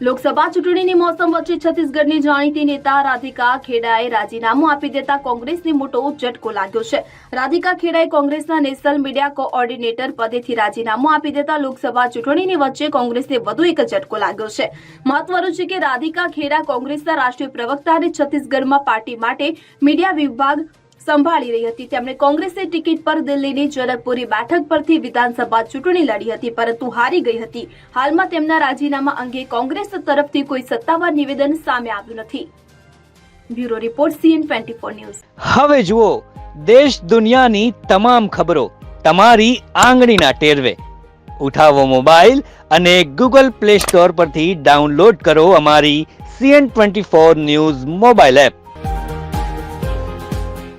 લોકસભા ચૂંટણીની મોસમ વચ્ચે છત્તીસગઢની જાણીતી નેતા રાધિકા ખેડાએ રાજીનામું આપી દેતા કોંગ્રેસને મોટો ઝટકો લાગ્યો છે. રાધિકા ખેડાએ કોંગ્રેસના નેશનલ મીડિયા કોઓર્ડિનેટર પદેથી રાજીનામું આપી દેતા લોકસભા ચૂંટણીની વચ્ચે કોંગ્રેસને વધુ એક ઝટકો લાગ્યો છે. મહત્વનું છે કે રાધિકા ખેડા કોંગ્રેસના રાષ્ટ્રીય પ્રવક્તા અને છત્તીસગઢમાં પાર્ટી માટે મીડિયા વિભાગ સંભાળી રહી હતી. તેમણે કોંગ્રેસની ટિકિટ પર દિલ્હીની જનકપુરી બેઠક પરથી વિધાનસભા ચૂંટણી લડી હતી, પરંતુ હારી ગઈ હતી. હાલમાં તેમના રાજીનામા અંગે કોંગ્રેસ તરફથી કોઈ સત્તાવાર નિવેદન સામે આવ્યું નથી. Bureau report, CN twenty four news. હવે જુઓ, દેશ દુનિયાની તમામ ખબરો તમારી આંગળીના ટેરવે. ઉઠાવો મોબાઈલ અને ગૂગલ પ્લે સ્ટોર પરથી ડાઉનલોડ કરો અમારી CN twenty four news mobile app.